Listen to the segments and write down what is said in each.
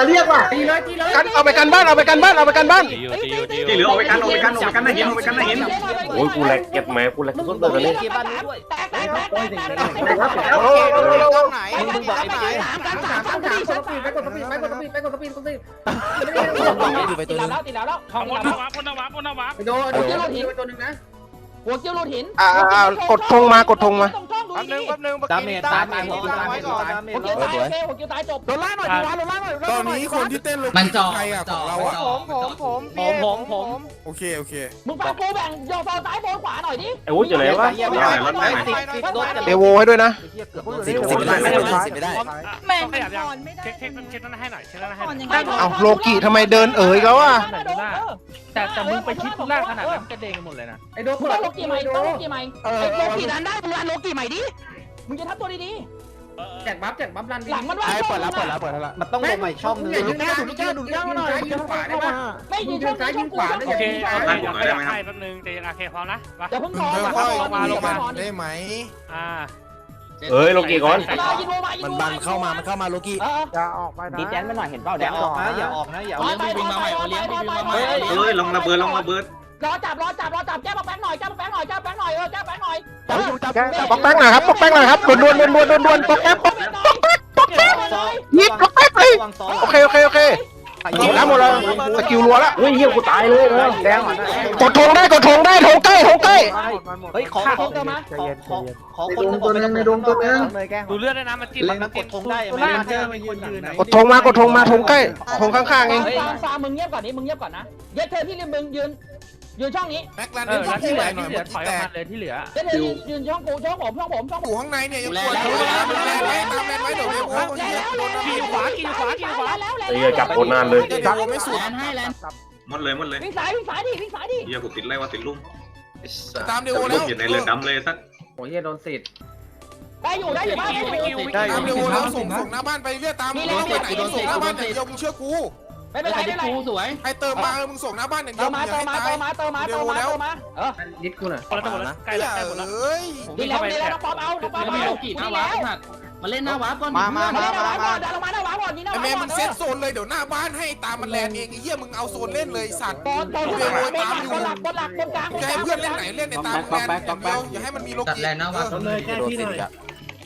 มาเรียกว่ะตีเลยตีเลยกันเอาไปกันบ้านเอาไปกันบ้านเอาไปกันบ้านตีอยู่ตีอยู่ตีอยู่ที่เหลือเอาไปกันเอาไปกันเอาไปกันนะหินเอาไปกันนะหินโอ้ยกูแหลกเก็บแหมกูแหลกสุดเลยตอนนี้เกียร์บ้านนี้ด้วยแตกแตกแตกแตกแตกแตกโอ้โหต้องไหนมึงบอกไอ้เกียร์สามกันสามสามกดสปีดไปกดสปีดไปกดสปีดไปกดสปีดกดสปีดอยู่ไปติตัวดนึแล้วงติดแล้วแล้วของคนนวับคนนวับคนนวับไปโดนโดนเจ้าหินไปตัวนึงนะ หัวเกี้ยวรูดหินอ่าอ่ากดธงมากดธงมาต้องช่องดูแป๊บนึดีงแป๊บนึงดาเมจดาเมจหัวกูตายก่อนดาเมจหัวเกี้ยวตายโอเคหัวเกี้ยวตายจบ โดนล่างหน่อยดีวะโดนล่างหน่อยตอนนี้คนที่เต้นลงมันเจาะใครอะของเราอะผมผมผมผมผมผมโอเคโอเคมึงฟังกูแบ่งยองซ้ายบนขวาหน่อยดิไอ้วุ้ยอยู่ไหนวะติดติดรถกันเดโวให้ด้วยนะ สิบสิบไม่ได้ไม่ได้สิบไม่ได้แม่งขยับยังเช็คเช็คเช็คนั้นให้หน่อยเช็คนั้นให้หน่อยเอาโลกิทำไมเดินเอ๋ยเขาอะแต่แต่มึงไปชิดทุล่างขนาดนั้นกระเด้งหมดเลยนะไอ้โดนมึงเปิต้ดองโลกีใหม่ต้องโลกีใหม่เออไอ้โลกีนั้นได้มึงรันโลกีใหม่ดิมึงจะทับตัวดีแจกบัฟแจกบัฟรันๆหลังมันว่าใช่เปิดแล้วเปิดแล้วเปิดแล้วมันต้องลงใหม่ช่องนึงอย่ายืนหน้าดูแก้วดูแก้วหน่อยยืนขวาได้ปะไม่ยืนช่องซ้ายช่องขวาโอเคเอาไปเดี๋ยวขยับให้แป๊บนึงเจนโอเคพร้อมนะมาอย่าเพิ่งมึถงอนค่อยอย่าๆเพิ่งถอนลงมาได้ไหมอ่าเอ้ยโลกีก่อนมายิงโลมายิงมันโลบังเข้ามามันเข้ามาโลกี้เอออย่าออกไปนะดีแดนมาหน่อยเห็นเปล่าอย่าออกนะอย่าออกนะอย่าถอยไปถอยไปถอยไปถอยไปถอยไปเอ้ยลงระเบิดลงระเบิด รอจับรอจับรอจับแก้มาแป้งหน่อยแก้มาแป้งหน่อยแก้มาแป้งหน่อยเออแก้มาแป้งหน่อยปอกแป้งหน่อยครับปอกแป้งหน่อยครับดวนดวนดวนดวนดวนดวนปอกแป้งปอกยิบปอกแป้งเลยวางซ้อนโอเคโอเคโอเคหมดแล้วหมดแล้วสกิลรัวแล้วอุ้ยเหี้ยกูตายเลยเออแดงกดธงได้กดธงได้ธงใกล้ธงใกล้เฮ้ยขอขอขอขอขอคนนึงดูเลือดด้วยนะมันจิ้มมันกดธงได้ไหมเจอมันคนยืนกดธงมากดธงมาธงใกล้ธงข้างๆเองฟาร์มฟาร์มมึงเงียบก่อนนี้มึงเงียบก่อนนะเย็ดเธอที่ริมมึงยืน ยืนช่องนี้แม็กลันเอนี่อแล้วที่ที่เหไหลืนอหน่อยที่เหลืเมื่ออถอยออกมากี้แตกเลยที่เหลือเย็ดเธอยืนยืนช่องกูช่องผมช่องผมช่องอผมยู่ข้างในเนี่ยยังปวดอยู่นะมันแรงไว้ตามแรงไว้เดี๋ยวเดี๋ยวโอ้ยเดี๋ยวโดนขี่ขวาขี่ขวาขี่ขวา แล้วแล้วไอ้เหี้ยจับโคตรนานเลยเดี๋ยวไม่สุดแลนให้แลนหมดเลยหมดเลยวิ่งสายวิ่งสายดิวิ่งสายดิเฮียกูติดไล่ว่าติดลุ่มตามเดี๋ยวลุ่แล้มวอยู่ในเรือนดำเลยสักโอ้ยโดนสิทธิ์ได้อยู่ได้อยู่บ้านได้อยู่ ตามเดี๋ยวแล้วส่งส่งหน้าบ้านไปเรื่อยตามมึงไปไหนมึงส่งหน้าบ้านอย่างเดียวมึงเชื่อกู ไม่เป็นไรไม่เป็นไรกูสวยให้เติมมาเออมึงส่งหน้าบ้านอย่างเดีเติยวมมึมางอย่าเติมให้มาตาเติยมมาเติมมาเติมมาเติมมาเออนิดกูน่ะคนละตัวแล้วใกล้เฮ้แล้วใกล้หมดแล้วยดีแล้วดีแล้วน้องป๊อปเอาน้องป๊อปแล้วเอามีโลกิหน้าวาร์ปผัดมาเล่นหน้าวาร์ปก่อนมามามามามามามามาดันลงมาหน้าวาก่อนยิงหน้าไอวาแม่ก่อมึนงเซ็ตโซนเลยเดี๋ยวหน้าบ้านให้ตามมันแลนเองไอ้เหี้ยมึงเอาโซนเล่นเลยสัตว์บอลบอลบอลหลักบอลหลักบอลกลางจะให้เพื่อนเล่นไหนเล่นในตามแลนอย่างเดียวอย่าให้มันมีโลตัดกิแลนหน้าวาร์ปเลยแก้ที่หน่อย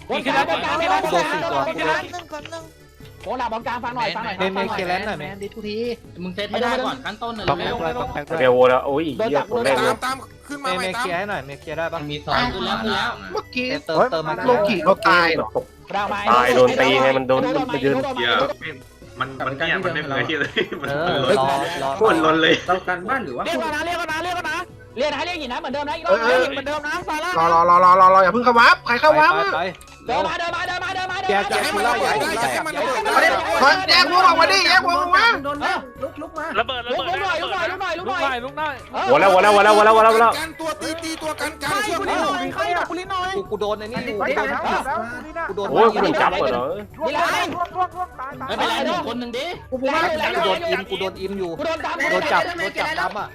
บอลกลางบอลกลางบอลกลางบอลกลางโดนสี่ตัวบอ ลหลักบอลกลางฟังหน่อยฟังหน่อยเมเมเคเลนหน่อยไหมดิทุกทีมึงเซตให้ได้ก่อนขั้นต้นน่ะต้องเร็วแปลต้องแปลเดโวแล้วโอ้ยเหี้ยคนแรกเลตายมตามขึ้นมาเมใหเมม่ตาเคมลียร์ให้หน่อยเมเคลียร์ได้ปะมันมีสองขึ้นแล้วขึ้นแล้วเมื่อกี้เติมเติมมาโลกิเขาตายเหรอเรามาตายโดนตีไงมันโดนมันยืนเฮียมันมันเนี่ยมันไม่เหมือนที่เลยมันเอมันอล้นรอรอโคตรล้นเลยเรากันบ้านหรือว่าเรียกก่อนนะเรียกก่อนนะเรียกก่อนนะเรียกนะเรียกหินนะเหมือนเดิมนะอีกรอบเหมือนเดิมนะซาร่ารอรอรอรอรอรออย่าเพิ่งเข้าวับใครเข้าวับไปเดินมาเดินมาเดิ อย่าให้มันระเบิดได้อย่าให้มันระเบิดได้เฮ้ยแยกพวกออกมาดิแยกพวกออกมาโดนแล้วลุกลุกมาระเบิดระเบิดลุกหน่อยลุกหน่อยลุกหน่อยลุกหน่อยลุกหน่อยหัวแล้วหัวแล้วหัวแล้วหัวแล้วหัวแล้วหัวแล้วกันตัวตีตีตัวกันกันเชื่อกูกูหน่อยใครกับกูนิดหน่อยกูกูโดนไอ้นี่อยู่กูโดนโอ้ยกูโดนจับเหรอนี่แหละไม่เป็นไรหนึ่งคนหนึ่งดิกูโดนอิมกูโดนอิมอยู่กูโดนจับโดนจับโดนจับดำอะ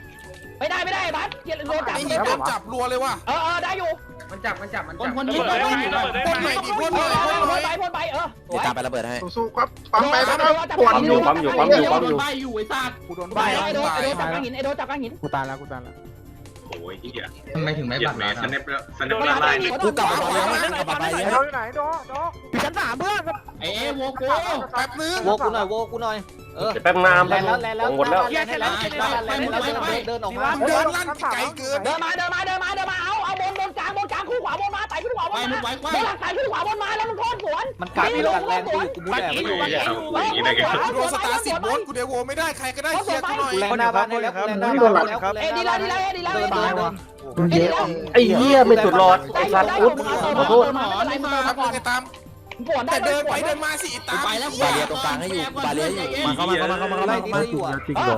ไม่ได้ไม่ได้บัสโดนจับไอ้หินโดนจับรัวเลยว่ะ เออเออได้อยู่มันจับมันจับมันคนจับคนระยิงเบิดไปได้ไหมระเบิดได้พ่นไหหมน่อยดิพ่พ่นนหน่อยพ่นหน่อยไปพ่นไปเออเดี๋ยวตามไประเบิดให้สู้ๆครับปั๊มไปปั๊มปวดอยู่ปั๊มอยู่ปั๊มอยู่ปั๊มอยู่ใบอยู่ไอ้สัตว์กูโดนไปใบไอ้โดนไอ้โดนจับกางหินไอ้โดนจับกางหินกูตายแล้วกูตายแล้ว โอ้ยเฮียทำไมถึงไม่เหยียบัดดแหมมาสเนปแล้วสเนปละลายเลยกูกลับมาบอลแล้วนะกลับมาไปแล้วพี่ชั้นสามเพื่อนไอ้เอโวโก้แป๊บนึงโวกูหน่อยโวกูหน่อยเออแป๊บน้ำแลนแล้วแลนแล้วหมดแล้วแลนแล้วแลนแล้วแลนแล้ว เดินออกมา เดินลั่นไกลเกิน เดินมา เดินมา เดินมา เดินมา กลางบนกลางคู่ขวาบนมาไต่ขึ้นขวาบไปนมึมางไว้ไว้บนหลังไต่ขึ้นขวาบนมาแล้วมึงโค่นสวนมันกัดมันกัดแลนกูกูบูแอบไม่อยู่เฮียเอาอย่างนี้ได้ไงกูโดนสตาร์สิบโวลต์กูเดโวไม่ได้ใครก็ได้เคลียร์กูหน่อยกูแลนหน้าบ้านให้แล้วกูแลนหน้าบ้านแล้วเอ็ดีแล้วดีแล้วเอ็ดีแล้วเดิเอ็นดีเดินแล้วเดินเยอะไอ้เหี้ยไม่สุดหลอดไอ้สัตว์อุ๊ดขอโทษมาไม่เป็นไรแป๊บนึงไอ้ตาม ปวดได้แต่เดินไปเดินมาสิตามไปแล้วบาเรียตรงกลางให้อยู่บาเรียอยู่มาเข้ามาเข้ามาเข้ามาเข้ามาเข้ามาอยู่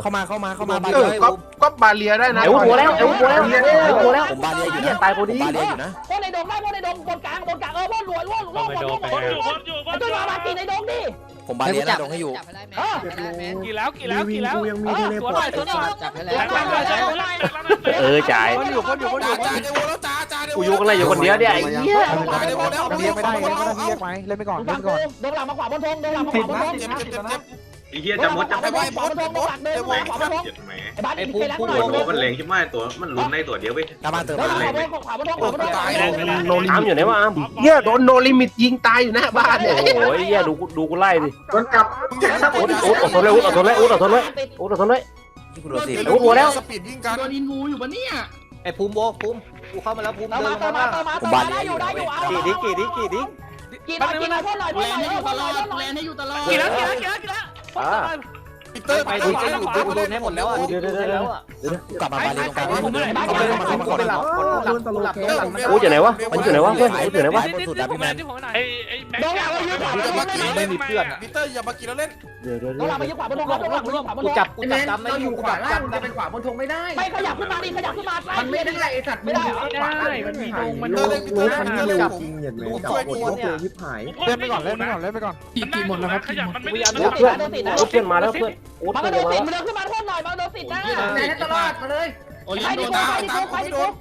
เข้ามาเข้ามาเข้ามาบาเอเรีอยก็ก็บาเลียได้นะไอ้วุ้หัวแล้วไอ้วุ้หัวแล้วไอ้วุ้หัวแล้วผมบาเรียอยู่เหี้ยตายพอดีบาเรียอยู่นะพวกในดงได้พวกในดงบนกลางบนกลางเออพวกรวยรวยรวยรวยรวยคนอยู่คนอยู่คไอ้นอตัวยู่มามากินในดงดิผมบาเรียหน้าตรงให้อยู่เออกี่แล้วกี่แล้วกี่แล้วสวนหน่อยสวนหน่อยจับให้แล้แล้ววแล้แล้วแล้วเออจ่ายคนอยู่คนอยู่คนอยู่จ่าเดโวแล้วจ่าจ่าเดโวกูอยู่ข้างในอยู่คนเดียวเนี่ยไอ้เหี้ยจ่าเดโวแล้วเรียกไม่ได้เอาเอาเล่นไปก่อนฟังกูดงหลังมาขวาบนทงดงหลังมาขวาบนทงเจ็บเจ็บเจ็บเจ็บ ไอ้เหี้ยจะมดจะไอ้ไม่บอลบอลบอลเดินแม่งขวาสับตอว์ลเจ็ดแหมไอ้บ้านนี่โอ้ไปแล้วโหมันแรงใช่ไหมตัวมันลุ้นในตัวเดียวไปหน้าบ้านเติมเดินมาขวาบอลขวาบอลขวาบอลขวาบอลอามอยู่ไหนวะอามเหี้ยโดนโนลิมิตยิงตายอยู่หน้าบ้านเนี่ยโอ้ยเหี้ยดูกูดูกูไล่ดิโดนกลับมึงเห็นนะอุดอุดอดทนเลยอุดอดทนเลยอุดอดทนเลยอุดอดทนเลยที่กูโดนสิโอ้โหแล้วสปีดวิ่งกันโดนอินวูอยู่ปะเนี่ยไอ้ภูมิโบภูมิกูเข้ามาแล้วภูมิเติมเดิมานเติมมามาเติมมาเติมมาได้อยู่ได้อยู่เอากี่ดิกี่ดิกี่ดิกี่หน่อยกี่หน่อยพ่นหน่อยแล กินกินหน่อยพ่นหน่อยพ่นหน่อยพ่นหน่อยพ่นหน่อยกินแล้วกินแล้วกินแล้วกินแล้ว ปีเตอร์ไปไปดูดูไปดูไปดูให้หมดแล้วอะเดี๋ยวเดี๋ยวเดี๋ยวกลับมาบาลีตรงกลางเข้ามาเข้ามาเข้ามาก่อนโดนตลกแค่หลังอูอยู่ไหนวะมันอยู่ไหนวะเพื่อนอูอยู่ไหนวะบนสุดดับพี่แมนไอ้ไอ้แม็กโดนหลังมายืนขวาบนอย่ามากินไม่มีเพื่อนปีเตอร์อย่ามากินแล้วเล่นเดี๋ยวเดี๋ยวโดนหลังมายืนขวาบนโดนหลังมายืนขวาบนกูจับกูไอ้จัแมบนจำไม่เราออยู่ยู่ขวาล่างจะเป็นขวาบนธงไม่ได้ไม่ขยับขึ้นมาดิขยับขึ้นมามันไม่ได้ไอ้สัตว์ไม่ได้ขวาล่างมันมีดงมันเตอร์เล่นปีเตอร์เล่นปีเตอร์เล่นผมกูช่วยกูเนี่ยเล่นไปก่อนเล่นไปก่อนเล่นไปก่อนกี่กี่หมดแล้วครับขยับมันไม่กูได้ยันเพื่อนอูเพื่อนมาแล้วเพื่อนโอ้ยมาโดนสิมานเดินขึ้นมาโทษหน่อยมาโดนสินะไหนนะตลอดมาเลยโอ้ยโดนตามตามไม่โดน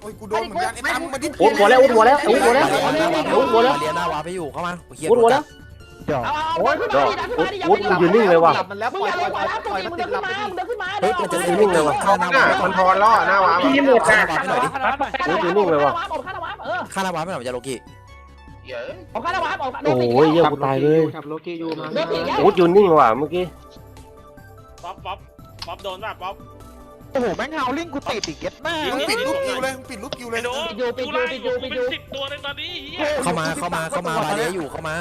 โอ้ยกูโดนเหมือนกันไอ้ตั้มมันดิ้นโอ้ยหัวแล้วหัวแล้วหัวแล้วหัวแล้วเลียหน้าวาไปอยู่เข้ามาหัวแล้วเดี๋ยดอกวุ้นยืนนิ่งเลยว่ะมันแล้าปล่อยปล่อยปล่อยมันติดหลับมันเดินขึ้นมาเฮ้ยมันจะยืนนิ่งเลยว่ะข้าหน้ามันพอล่อหน้าวาพี่หมูข้าหน่อยดิหนยืนนิ่งเลยว่ะข้าหน้าวาไม่หน่อยจะโลกี้ออออโอ้ยเยี่ยมกูตายเลยโอ้ยยืนนิ่งว่ะเมื่อกี้ ป๊อปป๊อปป๊อปโดนป่ะป๊อป โอ้โห แม่งเฮาลิงกูติดอีกเก็ตแม่มึงปิดลูกกิวเลยมึงปิดลูกกิวเลยโดนปิดอยู่ปิดอยู่ปิดอยู่ปิดอยู่สิบตัวในตอนนี้เฮียเข้ามาเข้ามาเข้ามาบาลีอยู่เข้ามา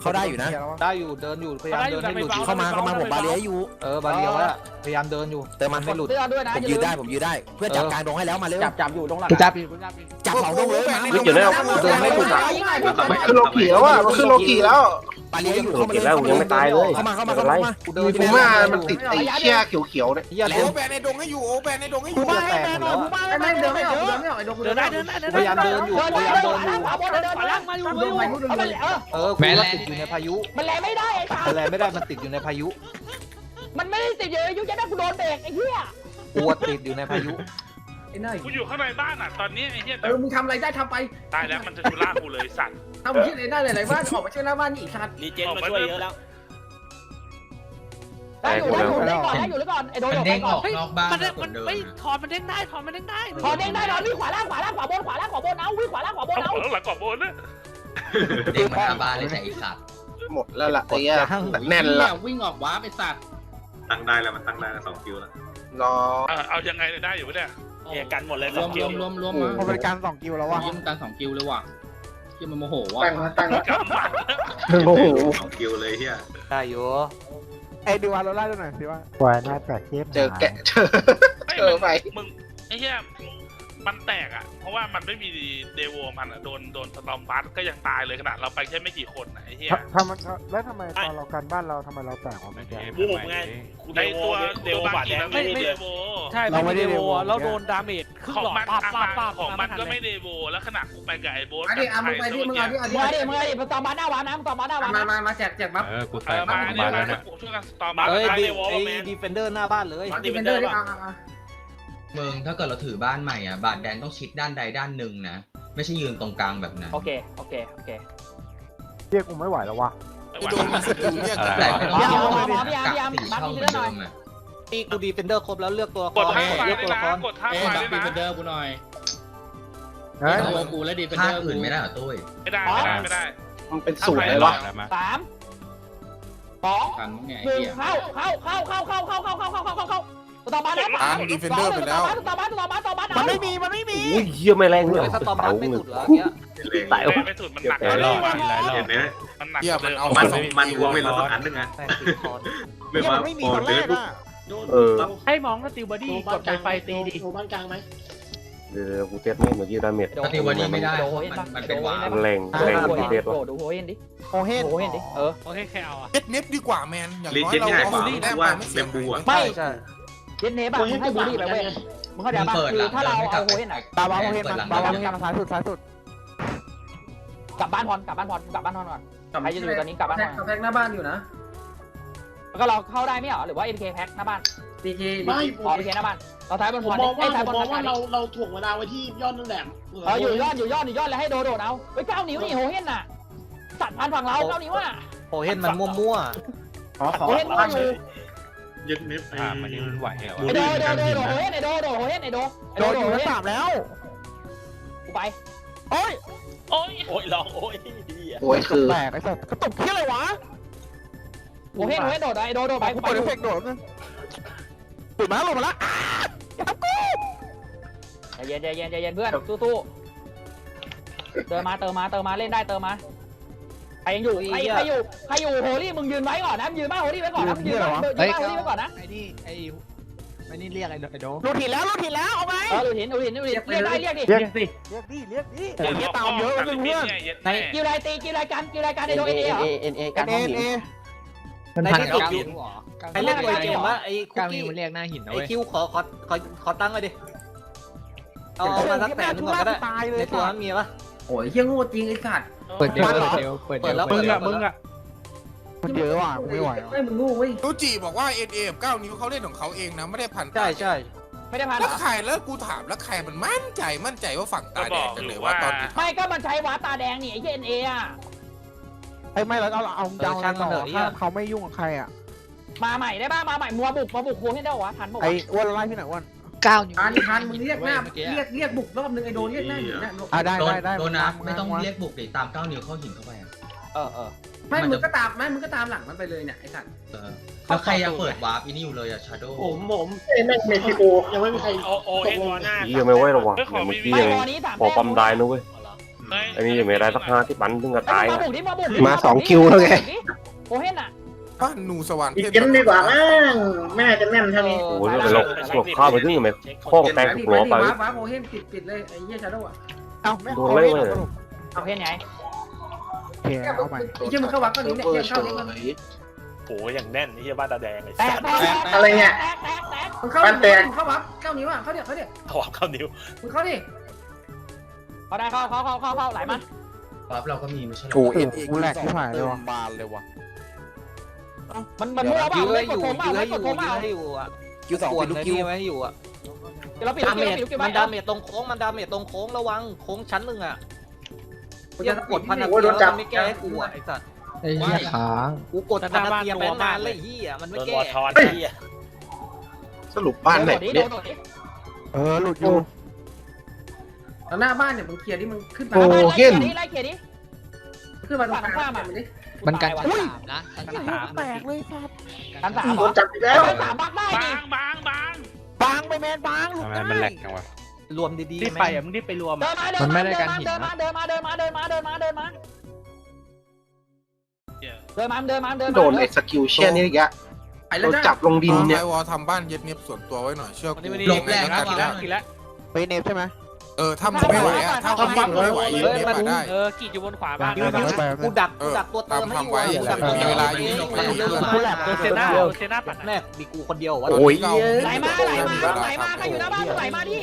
เข้าได้อยู่นะ ได้อยู่เดินอยู่พยายามเดินให้หลุดเข้ามาเข้ามาผมบาลีอยู่เออบาเลียวแล้วพยายามเดินอยู่เติมมันไม่หลุดเสื้อด้วยนะผมยืนได้ผมยืนได้ เพื่อนจับกลางดงให้แล้วมาเร็วจับจับอยู่ตรงหลังจับจับสองดงเลยมาเดี๋ยวนะเดินไม่หลุดอะ มันคือโลกีแล้วอะมันคือโลกีแล้ว บาลีอยู่โลเข้ามากิแล้วยังไม่ตายเลยเข้ามาเข้ามาเข้ามากูเดินกูว่ามันติดไอ้เชี่ยเขียวๆเนี่ยเฮียโอ้แบนในดงให้อยู่โอ้แบนในดงให้อยู่แตกหมดแล้วไอ้แมนเดินไม่ออกเดินไม่ออกไอ้ดงเดินได้เดินได้เดินพยายามเดินอยู่เดินพเดิยายามนเดินอยู่ขวาบนเดินขวาล่างมาอยู่ดงไปนู่นเอาไปเออเออกูว่าติดอยู่ในพายุ มันแรงไม่ได้ไอ้สัสอะไรไม่ได้มันติดอยู่ในพายุ มันไม่ได้ติดอยู่อายุจะได้กูโดนเบรกไอ้เหี้ยกูว่าติดอยู่ในพายุไอ้นายกูอยู่ข้างในบ้านอะตอนนี้ไอ้เฮียเออมึงทำอะไรได้ทำไปตายแล้วมันจะชุล่ากูเลยสัตว์ ทำที่ไหนได้หลายๆบ้านออกมาช่วยหน้าบ้านนี่อีกสัตว์รีเจนมาช่วยเยอะแล้วได้อยู่ได้อยู่ได้ก่อนได้อยู่แล้วก่อนไอ้โดนออกไปก่อนนอกบ้านมันมันไม่ถอนมันเด้งได้ถอนมันเด้งได้พอเด้งได้นอนวิ่งขวาล่างขวาล่างขวาบนขวาล่างขวาบนเอาวิ่งขวาล่างขวาบนเอาเอาหัวหลังกอบโบนนะเด็กมาบ้านเลยแต่อีสัตว์หมดแล้วล่ะไอ้เหี้ยแน่นละวิ่งออกว้าไปสัตว์ตั้งได้แล้วมันตั้งได้แล้วสองคิวแล้วรอเอายังไงได้อยู่เนี่ยเฮียกันหมดเลยรวมรวมรวมรวมมาพอบริการสองกิวแล้ววะยิ้มกันสองคิวเลยว่ะ ที่มันโมโหว่ะตั้งมาตั้งมากำหมัดโอ้โหสองคิวเลยเฮียได้อยู่ไอ้ดูวาโรล่าดูหน่อยสิว่า ควายหน้าแตกเทปเจอแกะเจอเจอไป มึงไอ้เฮีย มันแตกอะ เพราะว่ามันไม่มีเดโวมันอะโดนโดนสตอมบัสก็ยังตายเลยขนาดเราไปแค่ไม่กี่คนนะไอ้เฮียทำมันแล้วทำไมตอนเราการบ้านเราทำไมเราแตกวะไม่แกบูมไงในตัวตัวบาดแดงไม่เดโวใช่เราไม่ได้โดนเราโดนดาเมจครึ่งของหลอดมันปั๊บปั๊บปั๊บของมันก็ไม่เดโวแล้วขนาดกูไปกับไอ้โบ๊ทอันนี้อะมึงไปที่มึงเอาที่เอามึที่งเอาดิมึงเอาดิมันต่อมาหน้าวานะมึงต่อมาหน้าวามานะมามาแจกแจกบัฟ เออมาเนี่ยมาช่วยกันต่อมาเอ้ยไอ้ดีเดโวไอ้แมนดีเฟนเดอร์หน้าบ้านเลยดีเฟนเดอร์ดิอะ มึงถ้าเกิดเราถือบ้านใหม่อะ บาดแดนต้องชิดด้านใดด้านหนึ่งนะ ไม่ใช่ยืนตรงกลางแบบนั้นโอเค โอเค โอเคเรียกกูไม่ไหวแล้ววะไอ้โดนมันสกิลเนี่ยแต่ไม่ต้องพี่ยือาร์มนพี่อาร์มพี่อาร์มกัพี่กอาร์มสี่บัฟช่องอีกเหทีมือนละหน่อยเดิมอะนี่กูดีเฟนเดอร์ครบแล้วเลือกตัวละคกดรท่าไฟเลือกเลตัวยละนะครกดท่าเอ้ไฟบัฟเลยดีเฟนเดอนะร์กูหน่อยเฮ้ยโดนกูและดีเฟนภาเด Ờ, อร์กูอื่นไม่ได้เหรอตุ้ยไม่ได้ไม่ได้ไม่ได้ มันเป็นสูตรเลยวะสามสองกันมั้งไงหนึ่งเหี้ยเข้าเข้าเข้าเข้าเข้าเข้าเข้าเข้าเข้าเข้าเข้าเข้า ต่อมานะตามดีเฟนเดอร์ไปแล้วต่อมาต่อมาต่อมามันไม่มีมันไม่มีอุ้ยเยี่ยไม่แรงเลยเฮ้ยสตอมบัสไม่สุดเหรอเงี้ยเลยตายไม่ไม่สุดมันหนักเลยเห็นไหมมันหนักเหี้ยมันเอามันมันวงไม่ลดสักอันนึงอะแม่งตีคอนไม่มาไม่มีโอ้ตอนแรเดินกปุ๊บอะเออให้มองสติลบอดี้กดไฟไฟตีดิบ้านกลางไหมเดี๋ยวกูเทสไม่เมื่อกี้ดาเมจปฏิวันนี้ไม่ได้มันมันเป็นวามันแรงแรงกูเทสโดวะดูโหเห็นดิโอเฮนโหเห็นดิเออโอเคแค่เอาอะเน็ตเน็ตดีกว่าแมนอย่างรีน้อยเจนเราง่ายกว่าได้เพราะไปว่าไม่เบเสียมบูอะใช่ ใช่เย็นเนฟอะมึงให้บูดี้ไปเว้ยมึงเข้าใจป่ะเปิดหคืลัองถ้าเราไม่กลัเอาบโหเห็นไหนบาวาโอเฮนบาวาโอเฮนซ้ายสุดซ้ายสุด กลับบ้านพรกลับบ้านพรกลับบ้านพรก่อนใครจะอยู่ตอนนี้กลับบ้านพรแพ็กหน้าบ้านอยู่นะแล้วก็เราเข้าได้ไม่เหรอหรือว่า MK แพ็คหน้าบ้านดีเคไม่อ๋อ MK หน้าบ้านเราท้ายบนผพมรมองไอ้ว่าท้ายผบมนมองพรว่าเราเราถ่วงเวลาไว้ที่ยอดนั่นแหละเอออยู่ยอดอยู่ยอดอยู่ยอดแล้วให้โดโดดเอาเฮ้ยเก้านิ้วนี่โหเห็นน่ะสัตว์พันฝั่งเราเก้านิ้วอะโหเห็นมันมั่วขอขอโอเห็นมึงอยู่ ยึดเน็บไอ้อ่ามันนี่มันไหวเหรอไอโดโดโดโดโอเห็นไอโดโดโอเห็นไอโดไอโดโดนโดอยู่โอชั้นเห็นสามแล้วกูไปโอ้ยโอ้ยโอ้ยลองโอ้ยโอ้ยคือแปลกไอ้สัสกระตุกเที่ยอะไรวะโอเห็นโอเห็นโดดไอโดโดไปกูกูไปเปิดเอฟเฟกต์โดดนึงปิดมาลงมาแล้วใจเย็นใจเย็นใจเย็นเพื่อนสู้ๆเติมมาเติมมาเติมมาเล่นได้เติมมา ใครยังอยู่ใครใครอยู่ใครอยู่โฮลี่มึงยืนไว้ก่อนนะมึงยืนบ้าโฮลี่ไว้ก่อนนะมึงยืนบ้ายืนบ้าโฮลี่ไว้ก่อนนะไอ้นี่ไอ้ไอ้นี่เรียกไอ้ไอ้โดรูดหินแล้วรูดหินแล้วเอาไงเออดูหินดูหินดูหินเรียกได้เรียกดิเรียกสิเรียกดิเรียกดิโอ้ยเหี้ยตามเยอะแล้วเพื่อนไหนกิวไรตีกิวไรกันกิวไรกันไอโดเอเอเหรอเอ็นเอเอ็นเอ็นเอมันพันกับหินไอเล่นตัวเกมวะไอกลางนี้มันเรียกหน้าหินนะไอเว้ยคิวขอขอขอขอตั้งเลยดิเอามาสักแสนนึงก่อนก็ได้ตายเลยในตัวนั้นมีปะ โอ้ยเฮี้ยโง่จริงไอ้สัตว์เปิดเดียวเปิดเดียวเปิดเดียวเปิมึดงแล้วอะมึงอะมันเยอะว่ะกูไม่ไหวไม่มึงโง่เว้ยตูจิบอกว่าเอ็นเอกับเก้านิ้วเขาเล่นของเขาเองนะไม่ได้ผ่านใช่ใช่ไม่ได้พันเหแล้รวอใครแล้วกูถามแล้วใครมันมั่นใจมั่นใจว่าฝั่งตาแดงกันเลยว่าตอนนี้ไม่ก็มันใช้วาตาแดงนี่ไอเอ็นเออะไอ้ไม่เราเอาเอาเดาอะไรต่อถ้าเขาไม่ยุ่งกับใครอะมาใหม่ได้ป่ะมาใหม่มัวบุกมาบุกโคให้ได้วะทันป่ะไอ้วะอ้วนไล่พี่หน่อยอ้วน เก้านิ้วทันทันมึงเรียกหน้าเรียกเรียกบุกรอบนึงไอ้โดนเรียกหน้าหินน่ะอะได้โดนได้ได้โดนนะไม่ต้องเรียกบุกดิตามเก้านิ้วเข้าหินเข้าไปอะเออเออไม่มึงก็ตามไม่มึงก็ตามหลังมันไปเลยเนี่ยไอ้สัตว์เออแล้วใครยังเปิดวาร์ปอีนี่อยู่เลยอะชาโดว์ผมผมเอ้แม่งเมทิโอยังไม่มีใครโอโอเอ็นวอหน้ายี่ยังไม่ไหวหรอกวะเมื่อกี้ไม่ยังวอนี้สามพอปั๊มได้นะเว้ย เฮ้ยอันนี้ยังไม่ได้สักห้าที่ปันถึงกับตายมาอะบุกดิมาบุกมาสองคิวแล้วไงโคเห็นอะ บ้านนูสวรรค์อีกเกมดีกว่ามั้งไม่น่าจะแม่นเท่านี้โอ้ยเราเราข้าวไปถึงยังไงข้อแตกดิหัวไปว้าว้าโอเฮนปิดปิดเลยไอ้เหี้ยชาโดว์อะเอ้าไม่โดเอานไล่ไม่เว้ยโคเห็นไงโอเคเอาใหม่ไอ้เหี้ยมึงเข้าวัดก็หนีเนี่ยเหี้ยเข้าเนี่ยมันโอ้ยอย่างแน่นนี่บ้านตาแดงเลยแตกแตกอะไรเนี่ยแตกแตกแตกมึงเข้ามึงเข้าวัดเข้านิ้วอะเข้าเดี๋ยวเข้าเดี๋ยวถอดเข้านิ้วมึงเข้าดิเขาได้เข้าเข้าเข้าเข้าเข้าไหลมาวาร์ปเราก็มีไม่ใช่เหรกูอเอ็นกูแหลกที่ผ่านเลยว่ะบานเลยว่ะ มันมันมั่วเปล่าไม่กดโถมเปล่าไม่กดโถมเปล่าคิวสองเป็นลูกคิวไว้อยู่อะเราปิดเราปิดเราปิดมันดาเมจตรงโค้งมันดาเมจตรงโค้งระวังโค้งชั้นหนึ่งอะกูจะกดพันโอ้ยโดนจับไม่แก้กูอะไอ้สัตว์ไอ้เหี้ยค้างกูกดพันเทียไปนานเลยเฮียมันไม่แก้สรุปบ้านไหนโดเนี่ยโดดิเออหลุดอยู่หน้าบ้านเนี่ยมึงเคลียร์ดิมึงขึ้นไปโอ้เห็นไล่เขียดิ ขึ้นมาตรงกลางมันดิมันกันอุ้ยนะแตกเลยครับชั้นสามโดนจับอีกแล้ว ชั้นสามบักได้ดิบางบางบางบางไปแมนบางหลุดได้รวมดีรีบไปอะมึงรีบไปรวมเดิอะนมาเดินมาเดินมาเดินมาเดินมาเดินมาเดินมาเดินมาเดินมาเดินมาเดินมาเดินมาโดนไอ้สกิลเชี่ยนี่อีกอะไปเลเรายนะจับลงดินเนี่ย ไอวอลทำบ้านเย็ดเน็บส่วนตัวไว้หน่อยเชื่อกูหลบแรงนะยังไงก็แล้ได้วกินแล้วไปเนฟใช่ไหม เออถ้ามึงไม่ไหวอะถ้ามึงไม่ไหวเย็ดเน็บมาได้ เออกีดอยู่บนขวาบ้างเดี๋ยวเดี๋ยวไปกูดักกูดักตัวเติมให้อยู่มีเวลาอยู่กูแหลกโดนเซน่าโดนเซน่าปัดแม่มีกูคนเดียววะโอ้ย ไหลมาไหลมาไหลมาใครอยู่หน้าบ้านไหลมาดิ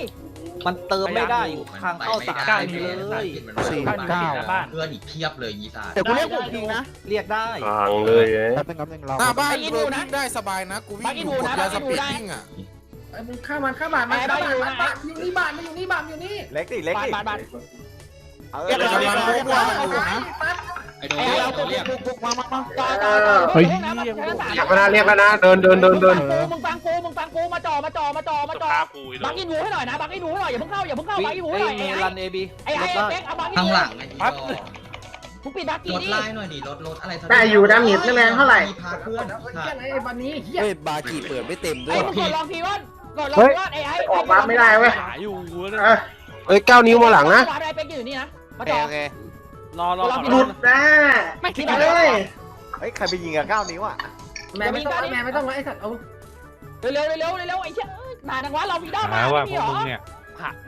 มันเติมไม่ได้อยู่ทางเข้าสามเก้าเลนิ้วเลยยสี่เก้าเพื่อนอีกเพียบเลยยีตาเดี๋ยวกูเรียกผมจริงนะเรียกได้ทางเลยเอ้ยแป๊บนึงแป๊บนึงเราหน้าบ้านกูวิ่งได้สบายนะกูวิ่งอยู่กดยาสปีดวิ่งอะ ไอ้มึงข้ามันข้าบ้านมันข้าบ้านมันบ้านอยู่นี่บ้านมันอยู่นี่บ้านอยู่นี่เล็กดิเล็กบานดิบานบานเรียกเดี๋ยวมันรู้ว่ามันอยู่ไอโดนเรียกโดนเรียกบุกบุกมามามาต่อต่อต่อเฮ้ยเรียกนะเรียกแล้วนะเรียกแล้วนะเดินเดินเดินเดินมึงฟังกูมึงฟังกูมาจ่อมาจ่อมาจ่อมาจะจ่อฆ่ากูอีกบักอินวูให้หน่อยนะบักอินวูให้หน่อยอย่าเพิ่งเข้าอย่าเพิ่งเข้าบักอินวูให้หน่อยไอ้รันเอบีไอ้ไอ้เอ็กเอาบักอินข้างวูหลังไอ้ยีดกูปิดบักรกี้ถนี่ไล่หน่อยดิรถรถอะไรสักได้อยู่ดาเมจไม่แรงเท่าไหร่มีพาเพื่อนเฮียอะไรไอ้วันนี้เฮียเฮ้ยบากีเปิดไม่เต็มด้วไอ้ยมึงกดลองทีว่า กดลองทีว่าไอ้ไอ้ออกมาไม่ได้เว้ย หาอยู่เออเอ้ยเก้านิ้วมาหลังนะไอ้เป็กอยู่นี่นะมาโอเคจ่อ โอเครอรอ หลุดนะไม่คิดเฮ้เลยยเฮ้ยใครไปยิงกับเก้านิ้วอะแม่ไม่ต้องแม่ไม่ต้องไอ้สัตว์เอาเร็วเร็วเร็วเร็วไอ้เชี่ยนานจังวะเราพีด้ามาไม่มีหรอ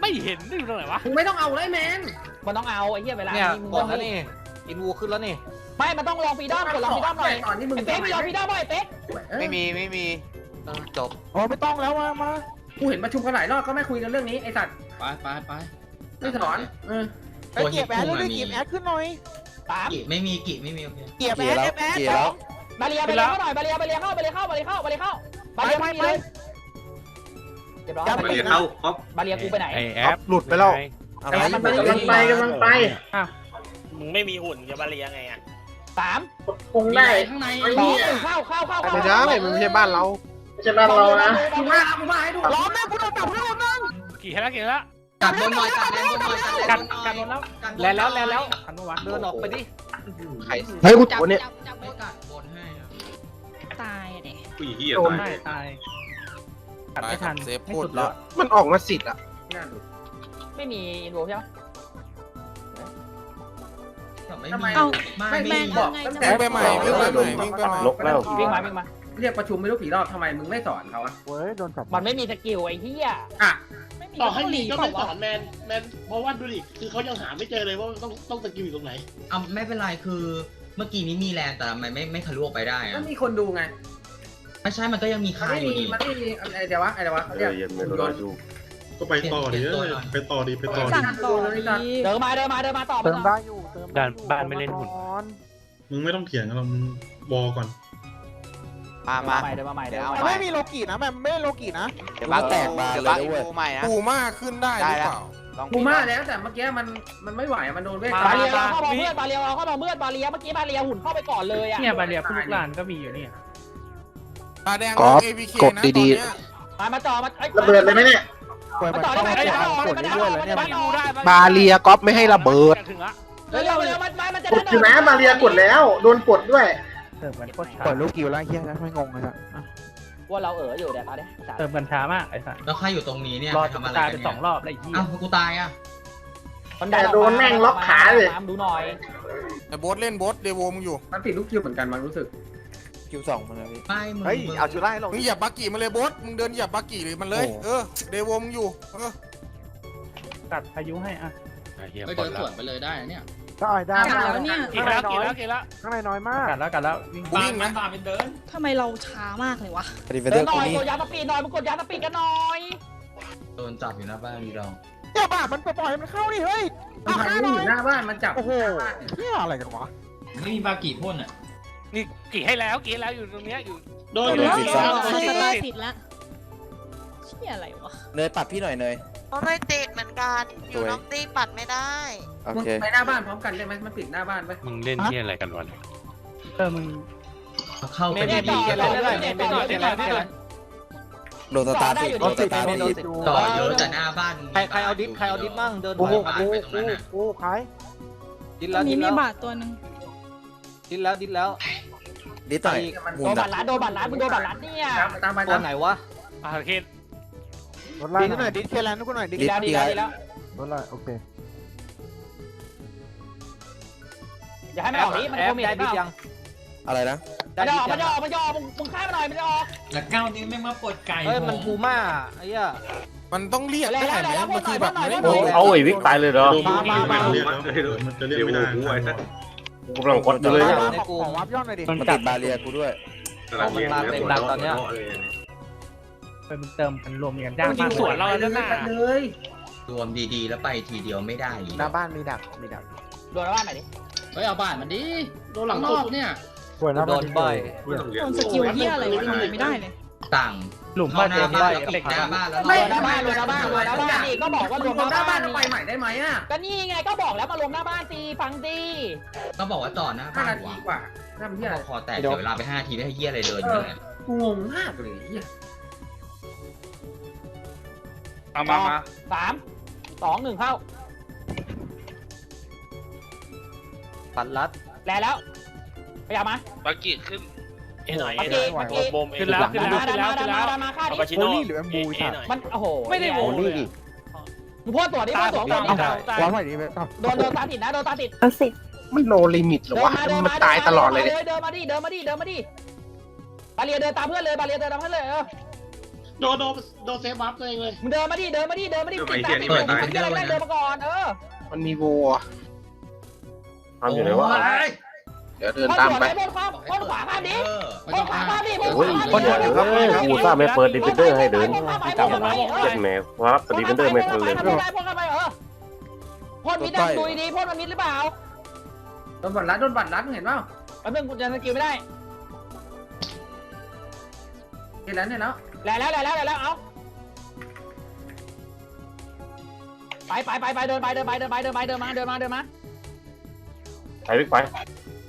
ไม่เห็นอยู่ตรงไหนวะ มึงไม่ต้องเอาเลยแมนมันต้องเอาไอ้เหี้ยเวลาเนี่ยกดแล้วนี่อินวูขึ้นแล้วนี่ไม่มันต้องลองพีด้ากดลองพีด้าหน่อยตอนนี้มึงไอ้เป๊กมีลองพีด้าหน่อยเป๊กไม่มีไม่มี จบอ๋อไม่ต้องแล้วมามากูเห็นประชุมกันหลายรอบก็ไม่คุยกันเรื่องนี้ไอ้สัตว์ไปไปไปไม่สอนเออไปเก็บแอดด้วยเก็บแอดขึ้นหน่อยสามกิไม่มีกิไม่มีโอเคเก็บแอดเก็บแอดเกียร์แล้วบาเรียบาเรียเข้าหน่อยบาเรียบาเรียเข้าบาเรียเข้าบาเรียเข้าบาเรียเข้าบาเรียไม่มีเลยเรียบร้อยมันจะเข้าครบบาเรียกูไปไหนไอแอปหลุดไปแล้วอะไรมันกำลังไปกำลังไปมึงไม่มีหุ่นจะมาเลียไงอะสามคงได้สองหนึ่งเข้าเข้าเข้าเข้าไม่ได้มันไม่ใช่บ้านเรา ไม่ใช่บ้านเรานะกูมากูมาให้ดูล้อมแม่กูโดนจับเพื่อนกี่ให้แล้วกี่ให้แล้วกัดบนหน่อยกัดแดนบนหน่อยกัดแดนกันบนหน่อยกันหมดแล้วแล้วแล้วแล้วแล้วทันปะวะเดินออกไปดิเฮ้ยกูวันนี้ไม่กัดบนให้อะตายอะเด็กผู้หญิงที่อย่าโดนตายตายตายกัดไม่ทันเซฟให้พูดสุดแล้แล้ววมันออกมาสิทธิ์อะไม่มีอินโวใช่ไหมไม่มีเอ้าไม่แม่ไม่งบยัอกงไงวิ่งไปใหม่วิ่งไปใหม่วิ่งไปใหม่นกแล้ววิ่งมาวิ่งมา เรียกประชุมไม่รู้กี่รอบทำไมมึงไม่สอนเขาอะเว้ยโดนจับมันไม่มีสกิลไอ้เหี้ยอะไม่มีต่อให้มีก็ไม่สเปอล่านแมนแมนเพราะว่าดูดิคือเขายังหาไม่เจอเลยว่าต้องต้องสกิลอยู่ตรงไหนเอาไม่เป็นไรคือเมื่อกี้นี้มีแรงแต่ทำไมไม่ไม่ทะลุออกไปได้มัอะนมีคนดูไงไม่ใช่มันก็ยังมีมันคาไม่อยู่มีดีมันไม่มีอะไรเดี๋ยววะอะไรวะเขาเอเรียกอเย็นไม่รู้รออยู่ก็ไปต่อดิเอ้ยไปต่อดิไปต่อดิสั่งต่อดีเดินมาเดินมาเดินมาต่อเติมได้อยู่เติมได้อยู่บ้านไม่เล่นหุ่น มึงไม่ต้องเถียงกันหรอกมึงบอกก่อน มามามาใหม่เดินมาใหม่เดินเดี๋ยวมาเอาใหม่ไม่มีโลกินะแม่ไม่ได้โลกินะเดี๋ยวบ้าแตกบานเลยเว้ยใหม่นะ ปูม่าขึ้นได้หรือเปล่าลองกูมาแล้วแต่เมื่อกี้มันมันไม่ไหวอะมันโดนเวทบาเรียเราเข้ามาเพื่อนบาเรียเราเข้ามาเพื่อนบาเรียเมื่อกี้บาเรียหุ่นเข้าไปก่อนเลยอะเนี่ยบาเรียผู้ลูกหลานก็มีอยู่นี่ตาแดงกอล์ฟเอพีเคกดนะดีตอนเนี้ยมามาจ่อมาระเบิดเลยไหมเนี่ยปล่อยมามันจ่อได้เข้าไหมไปจ่อหากดได้เรื่อยๆแล้วเนี่ยมาจ่อได้บาเลียก๊อฟไม่ให้ระเบิด ถึงละเร็วเร็วมันมันจะกดอยู่นะมาเรียกดแล้ว โดนกดด้วยเติมกันโคตรช้าปล่อยลูกกิวแล้วเฮียนะไม่งงเลยอะว่าเราเอออยู่เดี๋ยวตาเนี้ยเติมกันช้ามากไอ้สัสแล้วใครอยู่ตรงนี้เนี่ยรอทำอะไรตายกัไปนสเนี่อยงรอบแล้วไอ้เหี้ยอ้าวกูตายอะแต่โดนแม่งล็อกขาเลยดูหน่อยแต่โบสเล่นโบสเดโวมึงอยู่มันติดลูกคิวเหมือนกันมันรู้สึกคิวสองมันนะพี่ไม่มึงเฮ้ยมึงเอาชูไล่ให้ลงมึงเหยียบบักกี้มาเลยโบสมึงเดินเหยียบบักกี้เลยมันเลยเออเดโวมึงอยู่เออตัดพายุให้อะเดินสวนไปเลยได้เนี่ย ได้ได้กัดแล้วเนี่ยกี่แล้วกี่แล้วกี่แล้วข้างในน้อยมากกัดแล้วกัดแล้ววิ่งกูวิ่งนะทำไมเราช้ามากเลยวะดีเฟนเดิเดอนร์หน่กูอยนี่กดยาสปีดหน่อยมึงกดยาสปีดกันหน่อยโดนจับอยู่หน้าบ้านมีเราเนี่ยบ้ามันปล่อยมันเข้าดิเฮ้ยมันพายุอยู่หน้าบ้านมันจับโอ้โหเฮียอะไรกันวะไม่มีบากี่พ่นอะนี่กี่ให้แล้วกี่ให้แล้วอยู่ตรงเนี้ยอยู่ โดนเอโดนอสิบเอสามอคนเออติดละเชี่ยอะไรวะเนยปัดพี่หน่อยเนย ไม่ติดเหมือนกัน อยู่น้องตี้ปัดไม่ได้ โอมึงเค ไปหน้าบ้านพร้อมกันได้ไหมมันปิดหน้าบ้านไปมึงเล่นที่อะไรกันวะเออมึงเข้าไปเนี่ยดีต่อๆกันต่อเลยเลยเนี่ยต่อเลยเนี่ยต่อเลยโดนสตาร์ทติดโดนสตาร์ทติดต่อเยอะแต่หน้าบ้านใครใครเอาดิสใครเอาดิสมั่งเดินโอ้โหผ่านโอ้ไปโหตรงนั้นอะโอ้โหขายดิสตรแล้วงดินี้สมีแล้วบาทตัวหนึ่งดิสแล้วดิสแล้วดิสหน่อยโดหุ่นนบัอะตรลัดโดนบัตรลัดมึงโดนบัตรลัดเนี่ยตามตามไปตัวตามไหนวะอ่าโอเค รถไล่หน่อยดิสเคแลนด์ทุกคนหน่อยดิดีแล้วดีแล้วดีแล้วรถไล่โอเคอย่าให้มันออกนี้มันแอโคฟเมได้ดดิเปสล่ายังอะไรนะ มันจะออกดิมันสจะยังออกมันจะออกมึงมึงฆ่ามันหน่อยมันจะออก แล้วก้าวนี้ไม่มาปลดไก่เฮ้ยมันพูม่าไอ้เหี้ย มันต้องเรียกแล้วได้แล้วไหมแล้วมันคือแบบไม่แล้วโอ้เอาไอ้วิกตายเลยเหรอโดนบุกไม่เรียกแล้วมันจะเรียกไม่ได้กูกำลังกดอยู่เลยขอะอขอวับย่องหน่อยดิ มันติดบาเรียกูด้วยมันมาเต็มดังตอนเนี้ยไป มึงเติมกันรวมกันยากมากสวนเราเลแล้วยนะเลยรวมดีๆ แล้วไปทีเดียวไม่ได้อีกหน้าบ้านมีดักมีดักโดนแล้วว่าไหนดิเฮ้ยเอาบ้านมันดิโดนหลังสุดเนี่ยป่วยหน้าโดบ้านนบ่อยโดนสกิลเฮียอะไรวะทำอะไรไม่ได้เลยต่างหลุมเข้าบ้านหเต็น้ามบ้าได้นแล้วปิดหน้าบ้านแล้วรวเรามหน้าบ้านรวมหน้าบ้านรวมหน้าบ้านนี่ก็บอกว่ารวมรวมหหน้าน้าบ้าบ้านนไปใหม่ได้ไหมอะก็นี่ไงก็บอกแล้วมารวมหน้าบ้านตีฟังดีก็บอกว่าจอดหน้าห้าบ้านนาทีวะกว่าทำเหี้ยพอแตกเสียเวลาไปห้าทีไม่ให้เยี่ยอะไรเดินอยู่เนี่ย กูงงมากเลยเหี้ย เอามามาสามสองหนึ่งเข้าปัดรัด แล้วแล้วพยายามมาบากิขึ้นเอ็นหน่อยเมื่อกี้เมื่อกี้ขึ้นแล้วขึ้นแล้วขึ้นแล้วขึ้นแล้วดามาฆ่าดิโฮลี่หรือแอมบูสัตว์มันโอ้โหไม่ได้โหโฮลี่ดิมึงพ่นตัวดิพ่นตัวก่อนดิวางไว้ดิเอ้าโดนโดนตาติดนะโดนตาติดเอาสิไม่โนลิมิตหรอเดินวะมาเดินมันมาตายตลอดเลยเนี่ยเดินมาดิเดินมาดิเดินมาดิบาเรียเดินตามเพื่อนเลยบาเรียเดินตามเพื่อนเลยเออ โดนโดนโดนเซฟบัฟตัวเองเลยมึงเดินมาดิเดินมาดิเดินมาดิเปิดไอ้เหี้ยนี่ไม่เดินตายมาดิเดินมาก่อนเออมันมีโวอะทำอยู่ไหนวะเดี๋ยวเดินตามไปพ่นขวาพ่นขวาข้ามดิเออพ่นขวาข้ามดิพ่นขเฮ้ยวาคนเดียวเฮ้ยกูทราบไม่เปิดดิฟเฟนเดอร์ให้เดินพ่นข้ามไปพ่นข้ามไปเอเจ็อดแหม่ว่ารับดิฟเฟนเดอร์ไม่ทันเลยพ่นข้ามไปพ่นข้ามไปเออพ่นมิดดังดูดีๆพ่นมันมิดหรือเปล่าโดนบัตรลัดโดนบัตรลัดมึงเห็นเปล่าแป๊บนึงกูจะสกิลไม่ได้เห็นแล้วเนี่ยแล้ว แล้วแล้วแล้วแล้วแล้วเอาไปไปไปไปเดินไปเดินไปเดินไปเดินไปเดินมาเดินมาเดินมาไปวิกไป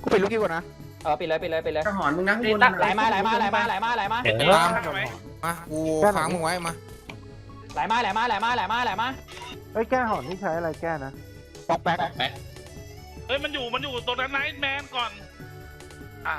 กูไปปิดลูกกี้ก่อนนะเออปิดเลยปิดเลยปิดเลยกระหอนมึงนั่งบนไหลมาไหลมาไหลมาไหลมาไหลมาเห็นตามไหมมากูค้างมึงไว้มาไหลมาไหลมาไหลมาไหลมาไหลมาเฮ้ยแก้หอนที่ใช้อะไรแก้นะป๊อกแป๊กเฮ้ยมันอยู่มันอยู่ตรงนั้นไนท์แมนก่อนอ่า